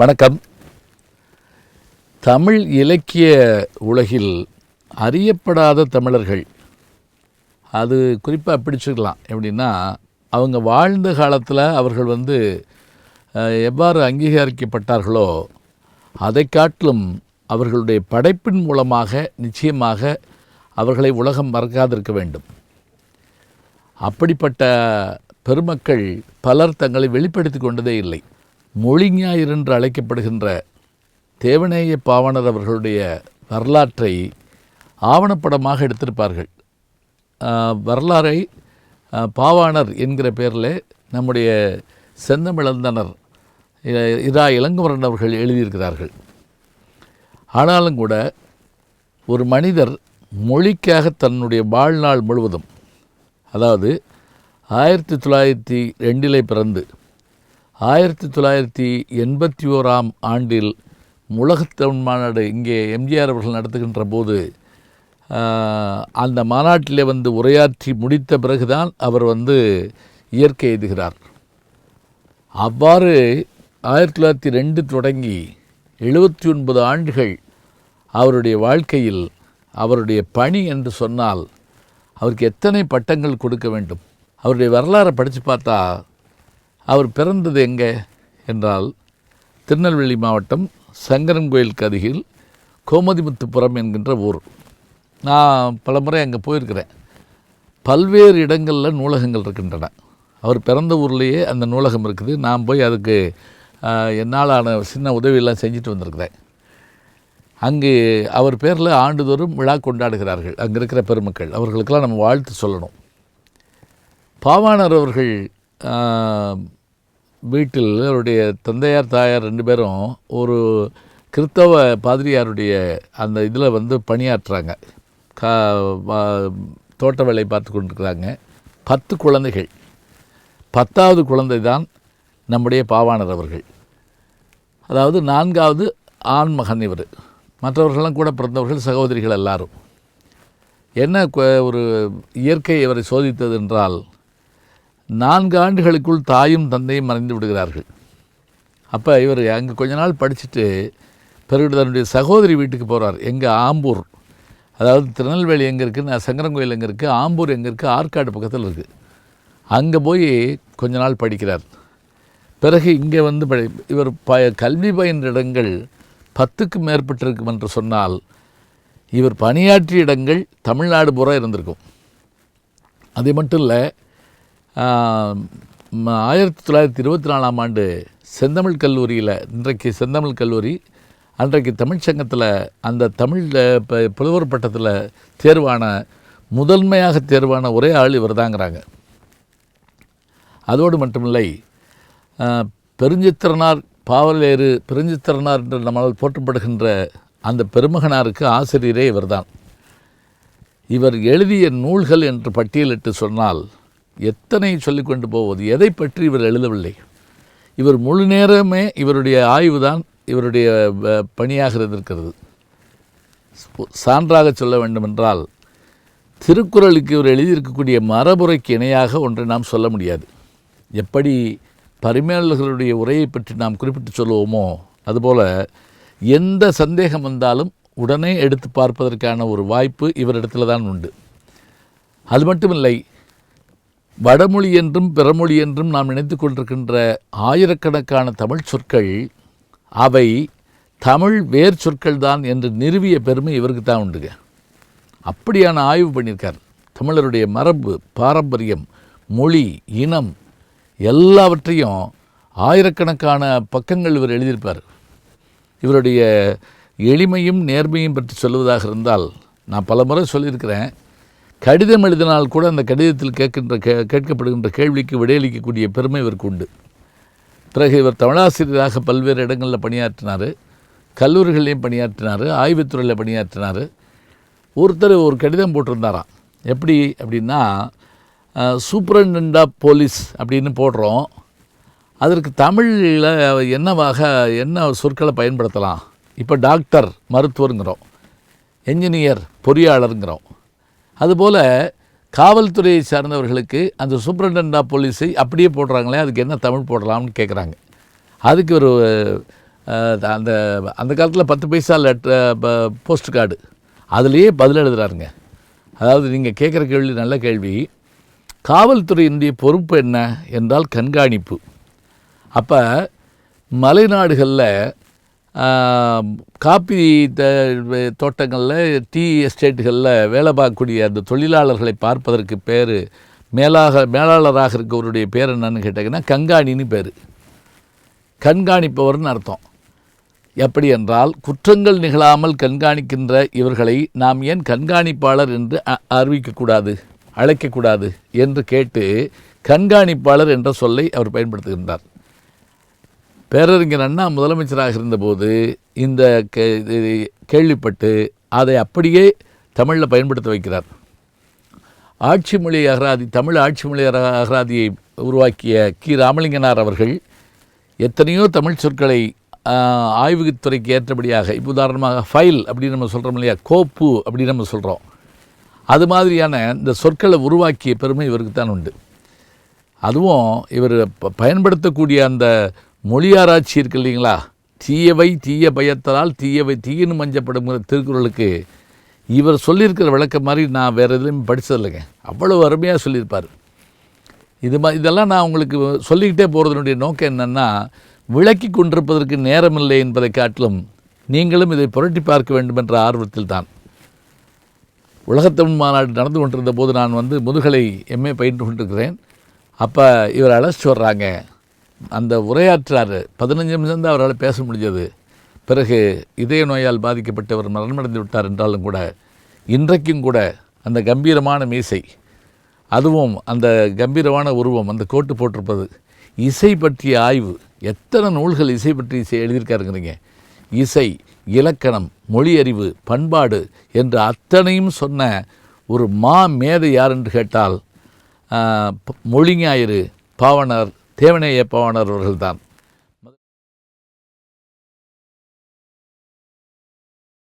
வணக்கம். தமிழ் இலக்கிய உலகில் அறியப்படாத தமிழர்கள் அது குறிப்பாக பிடிச்சிக்கலாம். எப்படின்னா அவங்க வாழ்ந்த காலத்தில் அவர்கள் வந்து எவ்வாறு அங்கீகரிக்கப்பட்டார்களோ அதை காட்டிலும் அவர்களுடைய படைப்பின் மூலமாக நிச்சயமாக அவர்களை உலகம் மறக்காதிருக்க வேண்டும். அப்படிப்பட்ட பெருமக்கள் பலர் தங்களை வெளிப்படுத்தி கொண்டதே இல்லை. மொழிஞாயிறு என்று அழைக்கப்படுகின்ற தேவநேய பாவனர் அவர்களுடைய வரலாற்றை ஆவணப்படமாக எடுத்திருப்பார்கள். வரலாறை பாவாணர் என்கிற பேரில் நம்முடைய செந்தமிழந்தனர் இதா இரா இளங்குமரன் அவர்கள் எழுதியிருக்கிறார்கள். ஆனாலும் கூட ஒரு மனிதர் மொழிக்காக தன்னுடைய வாழ்நாள் முழுவதும் அதாவது ஆயிரத்தி தொள்ளாயிரத்தி ரெண்டிலே பிறந்து ஆயிரத்தி தொள்ளாயிரத்தி எண்பத்தி ஓராம் ஆண்டில் உலகத்தமிழ் மாநாடு இங்கே எம்ஜிஆர் அவர்கள் நடத்துகின்ற போது அந்த மாநாட்டிலே வந்து உரையாற்றி முடித்த பிறகுதான் அவர் வந்து இயற்கை எழுதுகிறார் அவ்வாறு ஆயிரத்தி தொள்ளாயிரத்தி ரெண்டு தொடங்கி எழுபத்தி ஒன்பது ஆண்டுகள் அவருடைய வாழ்க்கையில் அவருடைய பணி என்று சொன்னால் அவருக்கு எத்தனை பட்டங்கள் கொடுக்க வேண்டும்? அவருடைய வரலாறை படித்து பார்த்தா அவர் பிறந்தது எங்கே என்றால் திருநெல்வேலி மாவட்டம் சங்கரன் கோயிலுக்கு அருகில் கோமதிமுத்துப்புரம் என்கின்ற ஊர். நான் பல முறை அங்கே போயிருக்கிறேன். பல்வேறு இடங்களில் நூலகங்கள் இருக்கின்றன. அவர் பிறந்த ஊர்லேயே அந்த நூலகம் இருக்குது. நான் போய் அதுக்கு என்னால் என்னாலான சின்ன உதவியெல்லாம் செஞ்சுட்டு வந்திருக்கிறேன். அங்கு அவர் பேரில் ஆண்டுதோறும் விழா கொண்டாடுகிறார்கள். அங்கே இருக்கிற பெருமக்கள். அவர்களுக்கெல்லாம் நம்ம வாழ்த்து சொல்லணும். பாவாணர் அவர்கள் வீட்டில் அவருடைய தந்தையார் தாயார் ரெண்டு பேரும் ஒரு கிறித்தவ பாதிரியாருடைய அந்த இதில் வந்து பணியாற்றுறாங்க கா தோட்ட வேலை பார்த்து கொண்டிருக்கிறாங்க. பத்து குழந்தைகள். பத்தாவது குழந்தை தான் நம்முடைய பாவாணர் அவர்கள். அதாவது நான்காவது ஆண் மகன் இவர். மற்றவர்களெல்லாம் கூட பிறந்தவர்கள் சகோதரிகள் எல்லாரும். என்ன ஒரு இயற்கை இவரை சோதித்தது என்றால் நான்கு ஆண்டுகளுக்குள் தாயும் தந்தையும் மறைந்து விடுகிறார்கள். அப்போ இவர் அங்கே கொஞ்ச நாள் படிச்சுட்டு பிறகு தன்னுடைய சகோதரி வீட்டுக்கு போகிறார் எங்கள் ஆம்பூர். அதாவது திருநெல்வேலி எங்கே இருக்குன்னு சங்கரங்கோயில் எங்கே இருக்குது ஆம்பூர் எங்கே இருக்குது ஆற்காடு பக்கத்தில் இருக்குது அங்கே போய் கொஞ்ச நாள் படிக்கிறார். பிறகு இங்கே வந்து படி இவர் ப கல்வி பயின்ற இடங்கள் பத்துக்கும் மேற்பட்டிருக்கும் என்று சொன்னால் இவர் பணியாற்றிய இடங்கள் தமிழ்நாடு பூரா இருந்திருக்கும். அது மட்டும் இல்லை ஆயிரத்தி தொள்ளாயிரத்தி இருபத்தி நாலாம் ஆண்டு செந்தமிழ் கல்லூரியில் இன்றைக்கு செந்தமிழ் கல்லூரி அன்றைக்கு தமிழ்ச்சங்கத்தில் அந்த தமிழ் இப்போ புலவர் பட்டத்தில் தேர்வான முதன்மையாக தேர்வான ஒரே ஆள் இவர் தாங்கிறாங்க அதோடு மட்டுமில்லை பெருஞ்சித்திரனார் பாவலேறு பெருஞ்சித்திரனார் என்று நம்மால் போற்றப்படுகின்ற அந்த பெருமகனாருக்கு ஆசிரியரே இவர்தான். இவர் எழுதிய நூல்கள் என்று பட்டியலிட்டு சொன்னால் எத்தனை சொல்லிக்கொண்டு போவது? எதை பற்றி இவர் எழுதவில்லை? இவர் முழு நேரமே இவருடைய ஆய்வு தான் இவருடைய பணியாக இருந்திருக்கிறது சான்றாக சொல்ல வேண்டுமென்றால் திருக்குறளுக்கு இவர் எழுதியிருக்கக்கூடிய மரபுரைக்கு இணையாக ஒன்றை நாம் சொல்ல முடியாது. எப்படி பரிமேலர்களுடைய உரையை பற்றி நாம் குறிப்பிட்டு சொல்லுவோமோ அதுபோல் எந்த சந்தேகம் வந்தாலும் உடனே எடுத்து பார்ப்பதற்கான ஒரு வாய்ப்பு இவரிடத்தில் தான் உண்டு. அது மட்டுமில்லை வடமொழி என்றும் பிறமொழி என்றும் நாம் நினைத்து கொண்டிருக்கின்ற ஆயிரக்கணக்கான தமிழ் சொற்கள் அவை தமிழ் வேர் சொற்கள் தான் என்று நிறுவிய பெருமை இவருக்கு தான் உண்டுங்க. அப்படியான ஆய்வு பண்ணியிருக்கார். தமிழருடைய மரபு பாரம்பரியம் மொழி இனம் எல்லாவற்றையும் ஆயிரக்கணக்கான பக்கங்கள் இவர் எழுதியிருப்பார். இவருடைய எளிமையும் நேர்மையும் பற்றி சொல்லுவதாக இருந்தால் நான் பல முறை சொல்லியிருக்கிறேன். கடிதம் எழுதினால் கூட அந்த கடிதத்தில் கேட்கின்ற கே கேட்கப்படுகின்ற கேள்விக்கு விடையளிக்கக்கூடிய பெருமை இவருக்கு உண்டு. பிறகு இவர் தமிழாசிரியராக பல்வேறு இடங்களில் பணியாற்றினார். கல்லூரிகள்லேயும் பணியாற்றினார் ஆய்வுத்துறையில் பணியாற்றினார். ஒருத்தர் ஒரு கடிதம் போட்டிருந்தாராம் எப்படி அப்படின்னா சூப்பரண்ட் ஆஃப் போலீஸ் அப்படின்னு போடுறோம். அதற்கு தமிழில் என்னவாக என்ன சொற்களை பயன்படுத்தலாம்? இப்போ டாக்டர் மருத்துவருங்கிறோம். என்ஜினியர் பொறியாளருங்கிறோம். அதுபோல் காவல்துறையை சார்ந்தவர்களுக்கு அந்த சூப்பரண்டன்ட் ஆஃப் போலீஸை அப்படியே போடுறாங்களே அதுக்கு என்ன தமிழ் போடலாம்னு கேட்குறாங்க அதுக்கு ஒரு அந்த அந்த காலத்தில் பத்து பைசா லெட்டர் போஸ்ட் கார்டு. அதுலேயே பதில் எழுதுகிறாருங்க அதாவது நீங்கள் கேட்குற கேள்வி நல்ல கேள்வி. காவல்துறையினுடைய பொறுப்பு என்ன? என்றால் கண்காணிப்பு. அப்போ மலைநாடுகளில் காப்பி த- தோட்டங்களில் டீ எஸ்டேட்டுகளில் வேலை பார்க்கக்கூடிய அந்த தொழிலாளர்களை பார்ப்பதற்கு பேர் மேலாக மேலாளராக இருக்கவருடைய பேர் என்னன்னு கேட்டிங்கன்னா கண்காணின்னு பேர். கண்காணிப்பவர்னு அர்த்தம். எப்படி என்றால் குற்றங்கள் நிகழாமல் கண்காணிக்கின்ற இவர்களை நாம் ஏன் கண்காணிப்பாளர் என்று அ- அறிவிக்கக்கூடாது அழைக்கக்கூடாது என்று கேட்டு கண்காணிப்பாளர் என்ற சொல்லை அவர் பயன்படுத்துகின்றார். பேரறிஞர் அண்ணா முதலமைச்சராக இருந்தபோது இந்த கே இது கேள்விப்பட்டு அதை அப்படியே தமிழில் பயன்படுத்த வைக்கிறார். ஆட்சி மொழி அகராதி தமிழ் ஆட்சி மொழி அக- அகராதியை உருவாக்கிய கி. ராமலிங்கனார் அவர்கள் எத்தனையோ தமிழ் சொற்களை ஆய்வுத்துறைக்கு ஏற்றபடியாக இப்போ உதாரணமாக ஃபைல் அப்படின்னு நம்ம சொல்கிறோம் இல்லையா கோப்பு அப்படின்னு நம்ம சொல்கிறோம் அது மாதிரியான இந்த சொற்களை உருவாக்கிய பெருமை இவருக்கு தான் உண்டு. அதுவும் இவர் ப- பயன்படுத்தக்கூடிய அந்த மொழியாராய்ச்சி இருக்கு இல்லைங்களா? தீயவை தீய பயத்தலால் தீயவை தீயனு மஞ்சப்படுங்கிற திருக்குறளுக்கு இவர் சொல்லியிருக்கிற விளக்கம் மாதிரி நான் வேறு எதுலையும் படித்ததில்லைங்க அவ்வளோ அருமையாக சொல்லியிருப்பார். இது மா இதெல்லாம் நான் உங்களுக்கு சொல்லிக்கிட்டே போகிறதுனுடைய நோக்கம் என்னென்னா விளக்கி கொண்டிருப்பதற்கு நேரமில்லை என்பதை காட்டிலும் நீங்களும் இதை புரட்டி பார்க்க வேண்டும் என்ற ஆர்வத்தில் தான். உலகத்தமிழ் மாநாடு நடந்து கொண்டிருந்த போது நான் வந்து முதுகலை எம்ஏ பயின்று கொண்டிருக்கிறேன். அப்போ இவர் அழைச்சிட்டு வர்றாங்க. அந்த உரையாற்றார் பதினஞ்சு நிமிஷம் தான் அவரால் பேச முடிஞ்சது. பிறகு இதய நோயால் பாதிக்கப்பட்டவர் மரணமடைந்து விட்டார் என்றாலும் கூட இன்றைக்கும் கூட அந்த கம்பீரமான மீசை அதுவும் அந்த கம்பீரமான உருவம் அந்த கோட்டு போட்டிருப்பது இசை பற்றிய ஆய்வு எத்தனை நூல்கள் இசை பற்றி இசை எழுதியிருக்காருங்கிறீங்க. இசை இலக்கணம் மொழியறிவு பண்பாடு என்று அத்தனையும் சொன்ன ஒரு மா மேதை யார் என்று கேட்டால் மொழிஞாயிறு பாவனர் தேவநேய பாவனர் அவர்கள்தான்.